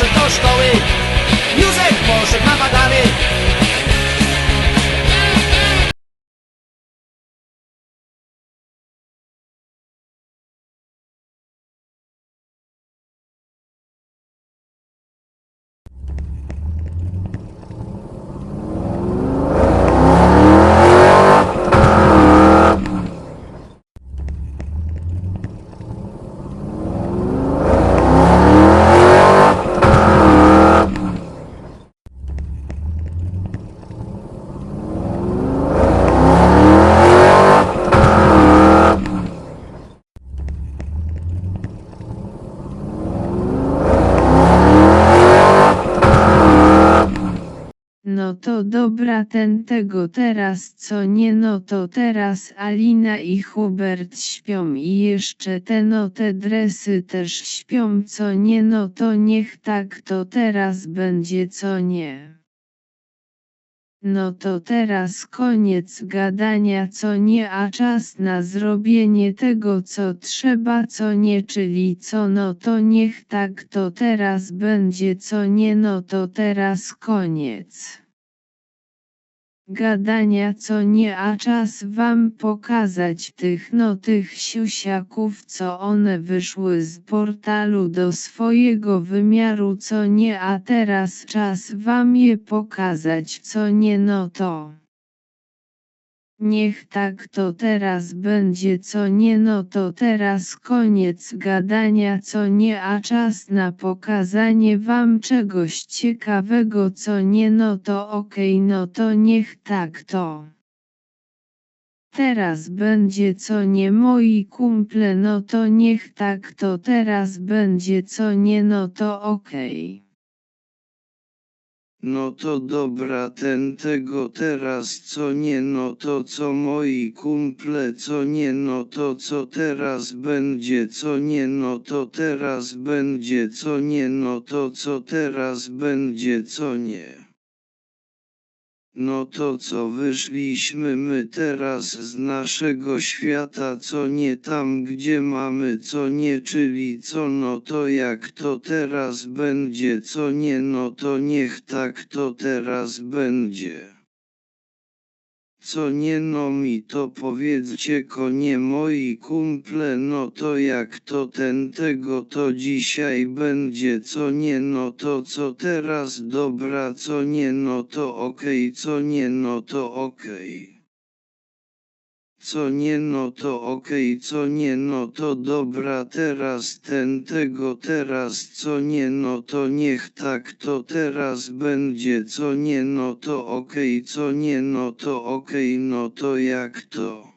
nasze kosztoły to dobra ten tego teraz co nie no to teraz Alina i Hubert śpią i jeszcze te no te dresy też śpią co nie no to niech tak to teraz będzie co nie. No to teraz koniec gadania co nie a czas na zrobienie tego co trzeba co nie czyli co no to niech tak to teraz będzie co nie no to teraz koniec. Gadania co nie a czas wam pokazać tych no tych siusiaków co one wyszły z portalu do swojego wymiaru co nie a teraz czas wam je pokazać co nie no to. Niech tak to teraz będzie co nie no to teraz koniec gadania co nie a czas na pokazanie wam czegoś ciekawego co nie no to okej okay, no to niech tak to. Teraz będzie co nie moi kumple no to niech tak to teraz będzie co nie no to okej. Okay. No to dobra ten tego teraz co nie no to co moi kumple co nie no to co teraz będzie co nie no to teraz będzie co nie no to co teraz będzie co nie. No to co wyszliśmy my teraz z naszego świata co nie tam gdzie mamy co nie czyli co no to jak to teraz będzie co nie no to niech tak to teraz będzie. Co nie no mi to powiedzcie konie moi kumple no to jak to ten tego to dzisiaj będzie co nie no to co teraz dobra co nie no to okej okay, co nie no to okej. Okay. Co nie no to okej, okay, co nie no to dobra teraz ten tego teraz co nie no to niech tak to teraz będzie co nie no to okej, okay, co nie no to okej, okay, no to jak to.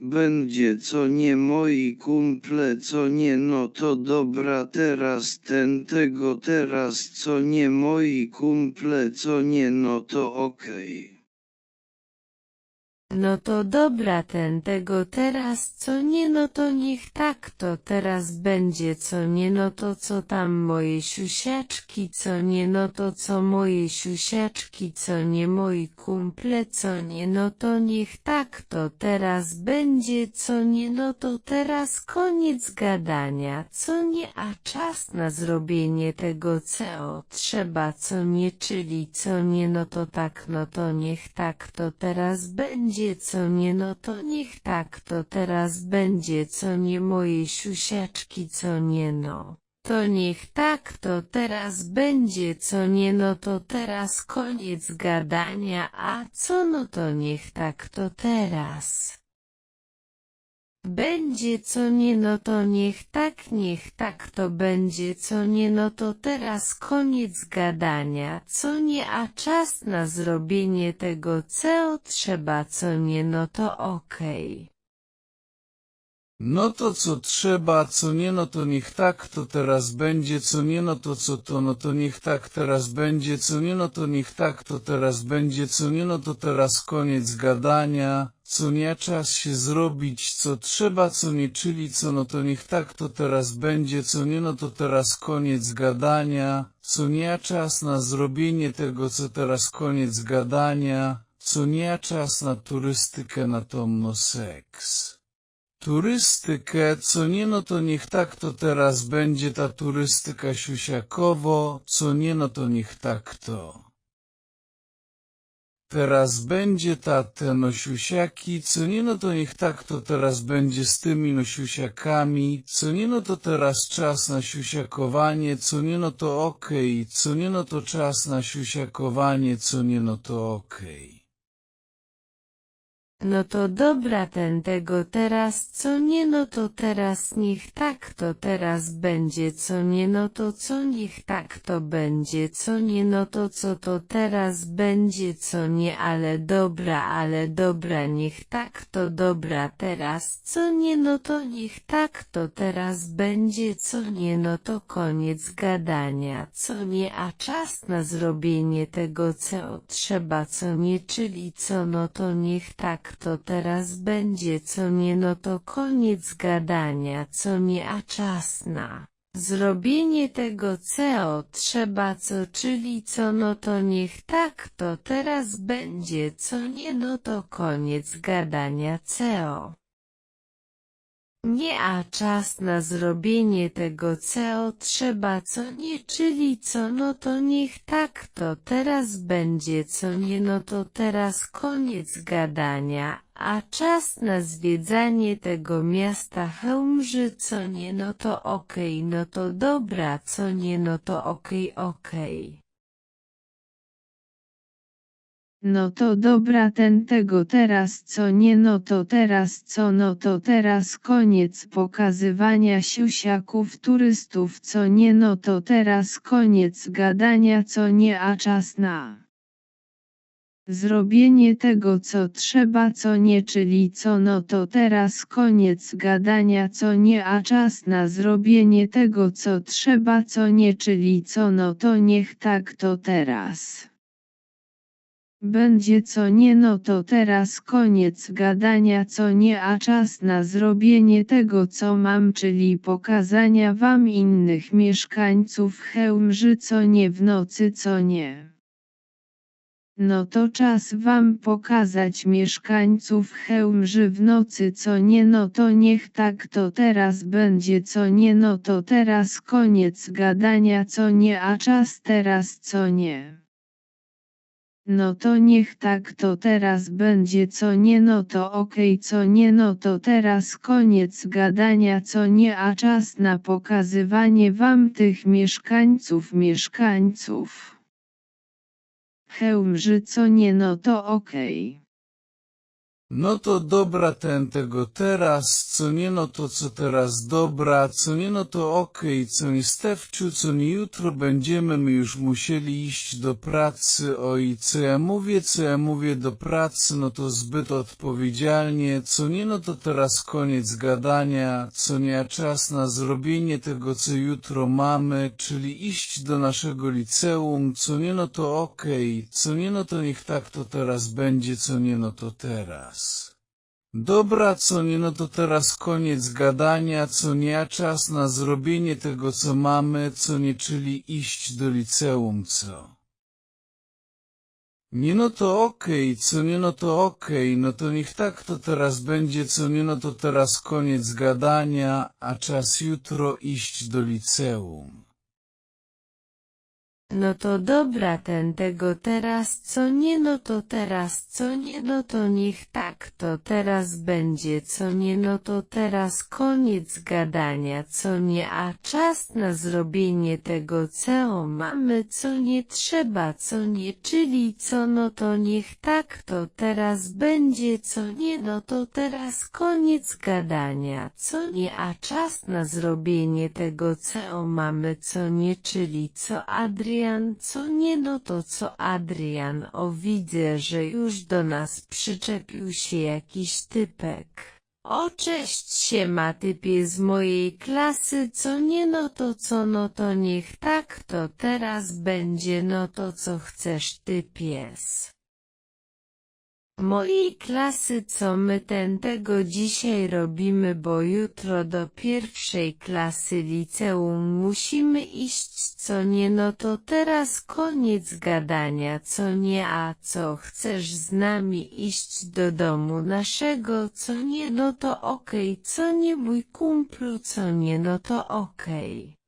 Będzie co nie moi kumple co nie no to dobra teraz ten tego teraz co nie moi kumple co nie no to okej. No to dobra ten tego teraz co nie no to niech tak to teraz będzie co nie no to co tam moje siusiaczki co nie no to co moje siusiaczki co nie moi kumple co nie no to niech tak to teraz będzie co nie no to teraz koniec gadania co nie a czas na zrobienie tego co trzeba co nie czyli co nie no to tak no to niech tak to teraz będzie będzie co nie no to niech tak to teraz będzie co nie moje siusiaczki co nie no. To niech tak to teraz będzie co nie no to teraz koniec gadania a co no to niech tak to teraz. Będzie co nie no to niech tak niech tak to będzie co nie no to teraz koniec gadania co nie a czas na zrobienie tego co trzeba co nie no to okej. Okay. No to co trzeba, co nie no to niech tak to teraz będzie, co nie no to co to no to niech tak teraz będzie, co nie no to niech tak to teraz będzie, co nie no to teraz koniec gadania, co nie czas się zrobić, co trzeba, co nie czyli co no to niech tak to teraz będzie, co nie no to teraz koniec gadania, co nie czas na zrobienie tego, co teraz koniec gadania, co nie czas na turystykę na tomno seks turystykę, co nie no to niech tak to teraz będzie ta turystyka siusiakowo, co nie no to niech tak to. Teraz będzie ta te nosiusiaki, co nie no to niech tak to teraz będzie z tymi nosiusiakami, co nie no to teraz czas na siusiakowanie, co nie no to okej, okay, co nie no to czas na siusiakowanie, co nie no to okej. Okay. No to dobra ten tego teraz co nie no to teraz niech tak to teraz będzie co nie no to co niech tak to będzie co nie no to co to teraz będzie co nie ale dobra ale dobra niech tak to dobra teraz co nie no to niech tak to teraz będzie co nie no to koniec gadania co nie a czas na zrobienie tego co trzeba co nie czyli co no to niech tak to teraz będzie co nie no to koniec gadania co nie a czas na zrobienie tego co trzeba co czyli co no to niech tak to teraz będzie co nie no to koniec gadania co nie a czas na zrobienie tego co trzeba co nie czyli co no to niech tak to teraz będzie co nie no to teraz koniec gadania, a czas na zwiedzanie tego miasta Chełmży co nie no to okej no to dobra co nie no to okej okej. No to dobra ten tego teraz co nie no to teraz co no to teraz koniec pokazywania siusiaków turystów co nie no to teraz koniec gadania co nie a czas na zrobienie tego co trzeba co nie czyli co no to teraz koniec gadania co nie a czas na zrobienie tego co trzeba co nie czyli co no to niech tak to teraz. Będzie co nie no to teraz koniec gadania co nie a czas na zrobienie tego co mam czyli pokazania wam innych mieszkańców Chełmży co nie w nocy co nie. No to czas wam pokazać mieszkańców Chełmży w nocy co nie no to niech tak to teraz będzie co nie no to teraz koniec gadania co nie a czas teraz co nie. No to niech tak to teraz będzie co nie no to okej co nie no to teraz koniec gadania co nie a czas na pokazywanie wam tych mieszkańców mieszkańców. Chełmży co nie no to okej. No to dobra ten tego teraz, co nie no to co teraz dobra, co nie no to okej, co nie Stefciu, co nie jutro będziemy my już musieli iść do pracy, oj co ja mówię, co ja mówię do pracy, no to zbyt odpowiedzialnie, co nie no to teraz koniec gadania, co nie czas na zrobienie tego co jutro mamy, czyli iść do naszego liceum, co nie no to okej, co nie no to niech tak to teraz będzie, co nie no to teraz. Dobra, co nie, no to teraz koniec gadania, co nie, a czas na zrobienie tego, co mamy, co nie, czyli iść do liceum, co? Nie, no to okej, co nie, no to okej, no to niech tak to teraz będzie, co nie, no to teraz koniec gadania, a czas jutro iść do liceum. No to dobra ten tego teraz co nie no to teraz co nie no to niech tak to teraz będzie co nie no to teraz koniec gadania co nie a czas na zrobienie tego co mamy co nie trzeba co nie czyli co no to niech tak to teraz będzie co nie no to teraz koniec gadania co nie a czas na zrobienie tego co mamy co nie czyli co Adrian co nie no to co Adrian o widzę że już do nas przyczepił się jakiś typek. O cześć się ma typie z mojej klasy co nie no to co no to niech tak to teraz będzie no to co chcesz ty pies. Mojej klasy co my ten tego dzisiaj robimy bo jutro do pierwszej klasy liceum musimy iść co nie no to teraz koniec gadania co nie a co chcesz z nami iść do domu naszego co nie no to okej co nie mój kumplu co nie no to okej.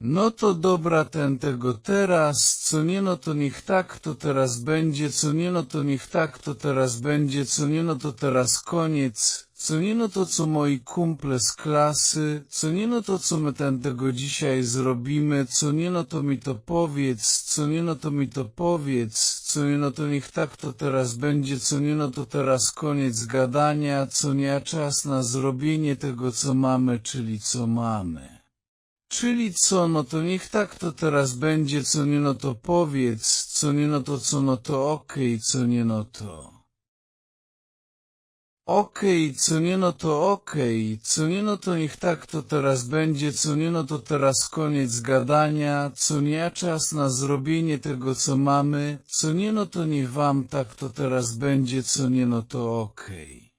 No to dobra ten tego teraz, co nie no to niech tak to teraz będzie, co nie no to niech tak to teraz będzie, co nie no to teraz koniec, co nie no to co moi kumple z klasy, co nie no to co my ten tego dzisiaj zrobimy, co nie no to mi to powiedz, co nie no to mi to powiedz, co nie no to niech tak to teraz będzie, co nie no to teraz koniec gadania, co nie a czas na zrobienie tego co mamy, czyli co mamy. Czyli co, no to niech tak to teraz będzie, co nie no to powiedz, co nie no to co? No to okej, co nie no to. Okej, co nie no to okej, co nie no to niech tak to teraz będzie, co nie no to teraz koniec gadania, co nie a czas na zrobienie tego co mamy, co nie no to niech wam tak to teraz będzie, co nie no to okej.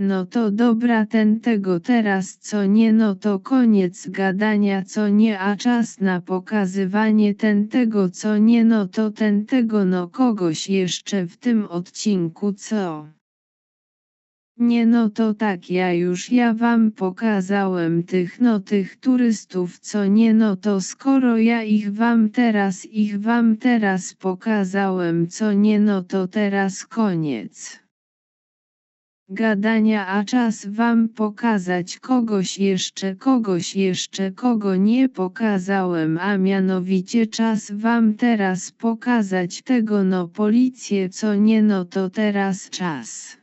No to dobra ten tego teraz co nie no to koniec gadania co nie a czas na pokazywanie ten tego co nie no to ten tego no kogoś jeszcze w tym odcinku co. Nie no to tak ja już ja wam pokazałem tych no tych turystów co nie no to skoro ja ich wam teraz ich wam teraz pokazałem co nie no to teraz koniec gadania a czas wam pokazać kogoś jeszcze kogoś jeszcze kogo nie pokazałem a mianowicie czas wam teraz pokazać tego no policję co nie no to teraz czas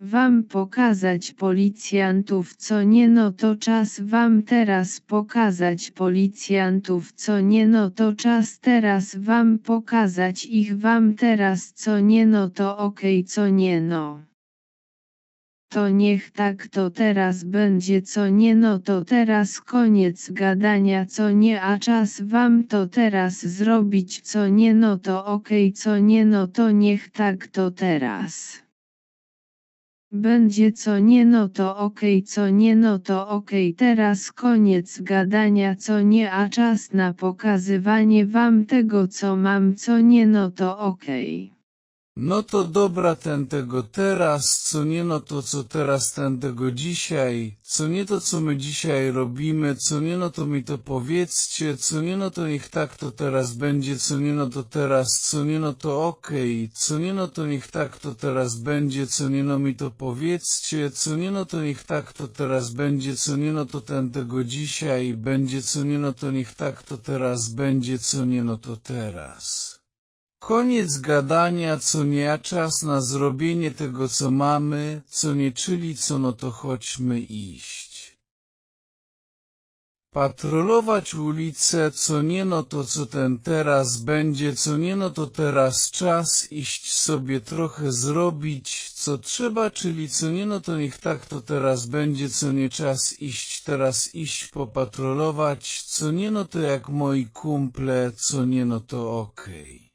wam pokazać policjantów co nie no to czas wam teraz pokazać policjantów co nie no to czas teraz wam pokazać ich wam teraz co nie no to okej co nie no. To niech tak to teraz będzie co nie no to teraz koniec gadania co nie a czas wam to teraz zrobić co nie no to okej co nie no to niech tak to teraz. Będzie co nie no to okej co nie no to okej teraz koniec gadania co nie a czas na pokazywanie wam tego co mam co nie no to okej. No to dobra ten tego teraz, co nie no to co teraz ten tego dzisiaj, co nie to co my dzisiaj robimy, co nie no to mi to powiedzcie, co nie no to niech tak to teraz będzie, co nie no to teraz, co nie no to okej, co nie no to niech tak to teraz będzie, co nie no mi to powiedzcie, co nie no to niech tak to teraz będzie, co nie no to ten tego dzisiaj będzie, co nie no to niech tak to teraz będzie, co nie no to teraz. Koniec gadania, co nie, a czas na zrobienie tego, co mamy, co nie, czyli co, no to chodźmy iść. Patrolować ulice, co nie, no to co ten teraz będzie, co nie, no to teraz czas iść sobie trochę zrobić, co trzeba, czyli co nie, no to niech tak to teraz będzie, co nie czas iść, teraz iść popatrolować, co nie, no to jak moi kumple, co nie, no to okej.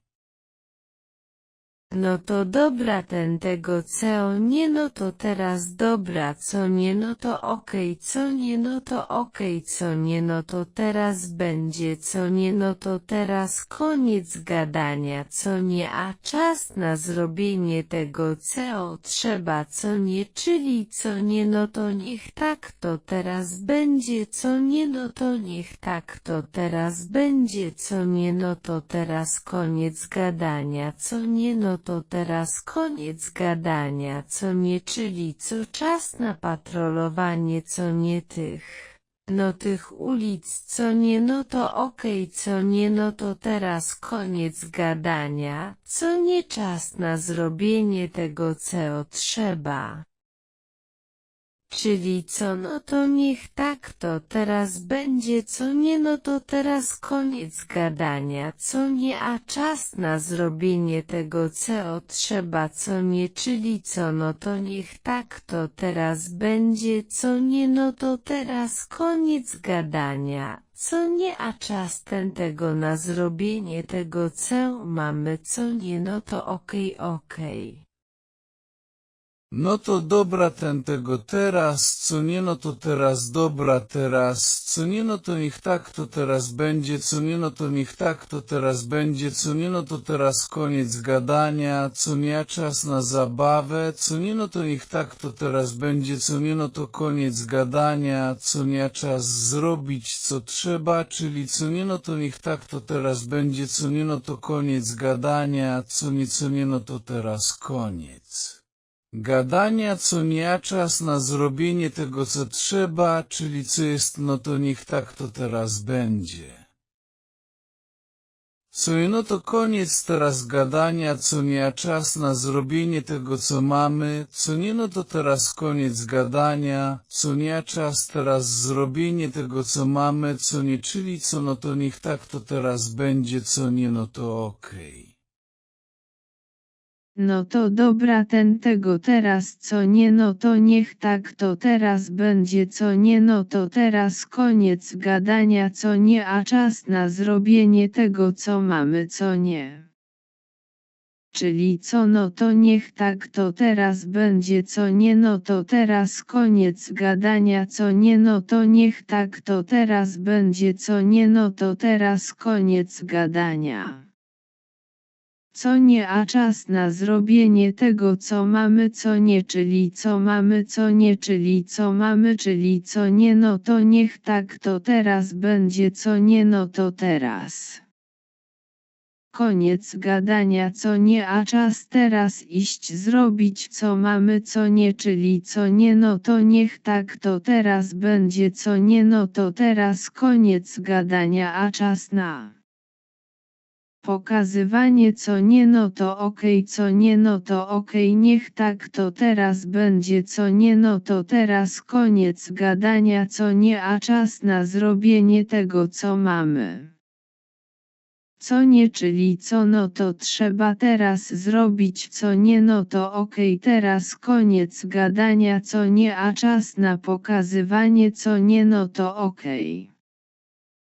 No to dobra ten tego co nie no to teraz dobra co nie no to okej co nie no to okej co nie no to teraz będzie co nie no to teraz koniec gadania co nie a czas na zrobienie tego co trzeba co nie czyli co nie no to niech tak to teraz będzie co nie no to niech tak to teraz będzie co nie no to teraz koniec gadania co nie no to teraz koniec gadania co nie czyli co czas na patrolowanie co nie tych no tych ulic co nie no to okej co nie no to teraz koniec gadania co nie czas na zrobienie tego co trzeba Czyli co no to niech tak to teraz będzie co nie no to teraz koniec gadania co nie a czas na zrobienie tego co trzeba co nie czyli co no to niech tak to teraz będzie co nie no to teraz koniec gadania co nie a czas ten tego na zrobienie tego co mamy co nie no to okej okej. No to dobra ten tego teraz, co nie no to teraz dobra teraz, co nie no to niech tak to teraz będzie, co nie no to niech tak to teraz będzie, co nie no to teraz koniec gadania, co nie czas na zabawę, co nie no to niech tak to teraz będzie, co nie no to koniec gadania, co nie czas zrobić co trzeba, czyli co nie no to niech tak to teraz będzie, co nie no to koniec gadania, co nie co nie no to teraz koniec. Gadania co nie a czas na zrobienie tego co trzeba, czyli co jest no to niech tak to teraz będzie. Co nie no to koniec teraz gadania, co nie a czas na zrobienie tego co mamy, co nie no to teraz koniec gadania, co nie a czas teraz zrobienie tego co mamy, co nie czyli co no to niech tak to teraz będzie, co nie no to okej. No to dobra ten tego teraz co nie no to niech tak to teraz będzie co nie no to teraz koniec gadania co nie a czas na zrobienie tego co mamy co nie. Czyli co no to niech tak to teraz będzie co nie no to teraz koniec gadania co nie no to niech tak to teraz będzie co nie no to teraz koniec gadania co nie a czas na zrobienie tego co mamy co nie czyli co mamy co nie czyli co mamy czyli co nie no to niech tak to teraz będzie co nie no to teraz. Koniec gadania co nie a czas teraz iść zrobić co mamy co nie czyli co nie no to niech tak to teraz będzie co nie no to teraz koniec gadania a czas na Pokazywanie co nie no to okej co nie no to okej niech tak to teraz będzie co nie no to teraz koniec gadania co nie a czas na zrobienie tego co mamy. Co nie czyli co no to trzeba teraz zrobić co nie no to okej teraz koniec gadania co nie a czas na pokazywanie co nie no to okej.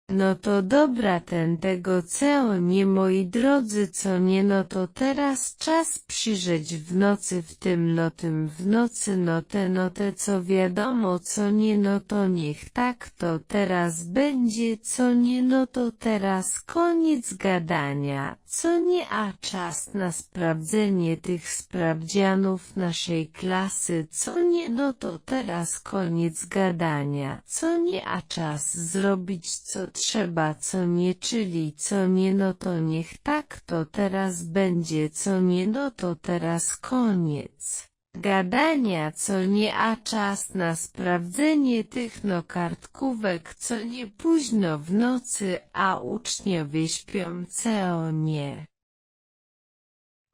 No to dobra ten tego co nie moi drodzy co nie no to teraz czas przyjrzeć w nocy w tym no tym w nocy no te no te co wiadomo co nie no to niech tak to teraz będzie co nie no to teraz koniec gadania co nie a czas na sprawdzenie tych sprawdzianów naszej klasy co nie no to teraz koniec gadania co nie a czas zrobić co trzeba co nie czyli co nie no to niech tak to teraz będzie co nie no to teraz koniec gadania co nie a czas na sprawdzenie tych no kartkówek co nie późno w nocy a uczniowie śpią co nie.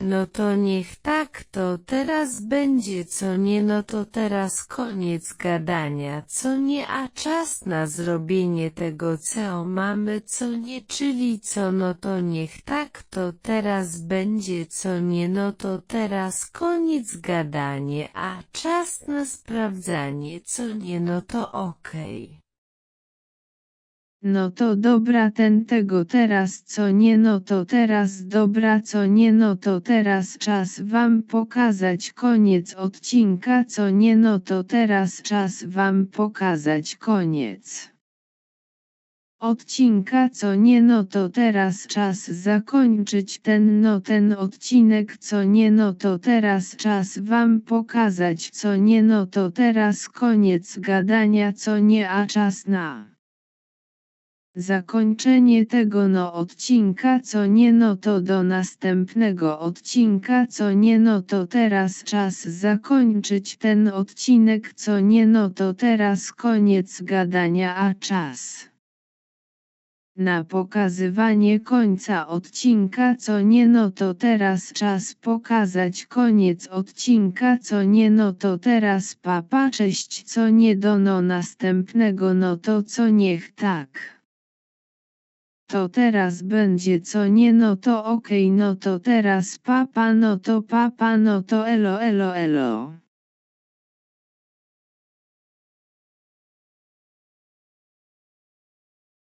No to niech tak to teraz będzie co nie no to teraz koniec gadania co nie a czas na zrobienie tego co mamy co nie czyli co no to niech tak to teraz będzie co nie no to teraz koniec gadanie a czas na sprawdzanie co nie no to okej. No to dobra ten tego teraz co nie no to teraz dobra co nie no to teraz czas wam pokazać koniec odcinka co nie no to teraz czas wam pokazać koniec. Odcinka co nie no to teraz czas zakończyć ten no ten odcinek co nie no to teraz czas wam pokazać co nie no to teraz koniec gadania co nie a czas na Zakończenie tego no odcinka co nie no to do następnego odcinka co nie no to teraz czas zakończyć ten odcinek co nie no to teraz koniec gadania a czas. Na pokazywanie końca odcinka co nie no to teraz czas pokazać koniec odcinka co nie no to teraz papa cześć co nie do no następnego no to co niech tak. To teraz będzie co nie no to okej okay, no to teraz papa no to papa no to elo elo elo.